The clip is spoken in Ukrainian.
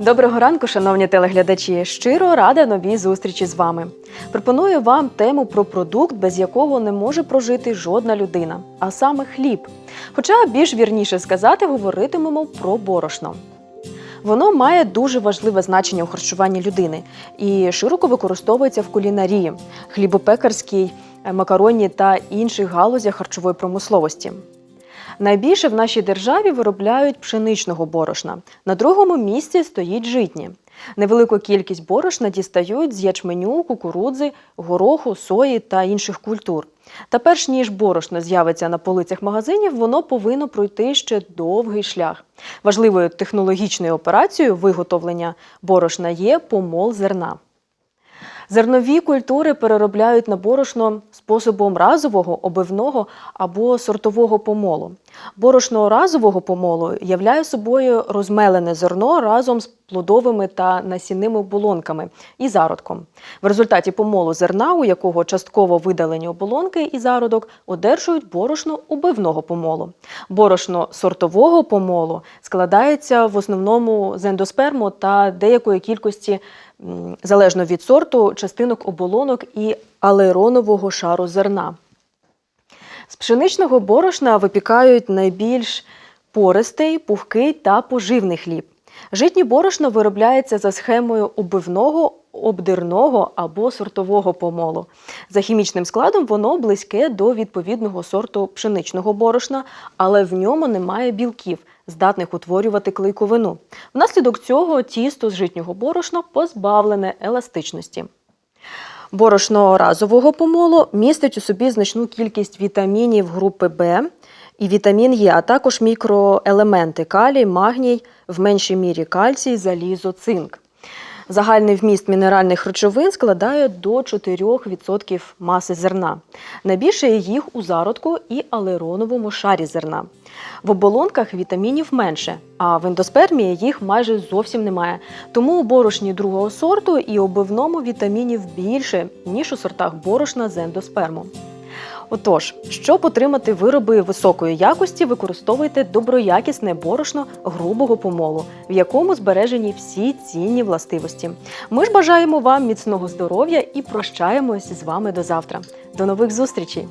Доброго ранку, шановні телеглядачі. Щиро рада новій зустрічі з вами. Пропоную вам тему про продукт, без якого не може прожити жодна людина, а саме хліб. Хоча більш вірніше сказати, говоритимемо про борошно. Воно має дуже важливе значення у харчуванні людини і широко використовується в кулінарії, хлібопекарській, макаронній та інших галузях харчової промисловості. Найбільше в нашій державі виробляють пшеничного борошна. На другому місці стоїть житні. Невелику кількість борошна дістають з ячменю, кукурудзи, гороху, сої та інших культур. Та перш ніж борошно з'явиться на полицях магазинів, воно повинно пройти ще довгий шлях. Важливою технологічною операцією виготовлення борошна є помол зерна. Зернові культури переробляють на борошно способом разового, обивного або сортового помолу. Борошно разового помолу являє собою розмелене зерно разом з плодовими та насінними оболонками і зародком. В результаті помолу зерна, у якого частково видалені оболонки і зародок, одержують борошно убивного помолу. Борошно сортового помолу складається в основному з ендосперму та деякої кількості залежно від сорту, частинок оболонок і алеронового шару зерна. З пшеничного борошна випікають найбільш пористий, пухкий та поживний хліб. Житнє борошно виробляється за схемою убивного, обдирного або сортового помолу. За хімічним складом воно близьке до відповідного сорту пшеничного борошна, але в ньому немає білків, здатних утворювати клейковину. Внаслідок цього тісто з житнього борошна позбавлене еластичності. Борошно разового помолу містить у собі значну кількість вітамінів групи Б і вітамін Е, а також мікроелементи калій, магній, в меншій мірі кальцій, залізо, цинк. Загальний вміст мінеральних речовин складає до 4% маси зерна. Найбільше їх у зародку і алероновому шарі зерна. В оболонках вітамінів менше, а в ендоспермії їх майже зовсім немає. Тому у борошні другого сорту і обивному вітамінів більше, ніж у сортах борошна з ендосперму. Отож, щоб отримати вироби високої якості, використовуйте доброякісне борошно грубого помолу, в якому збережені всі цінні властивості. Ми ж бажаємо вам міцного здоров'я і прощаємось з вами до завтра. До нових зустрічей!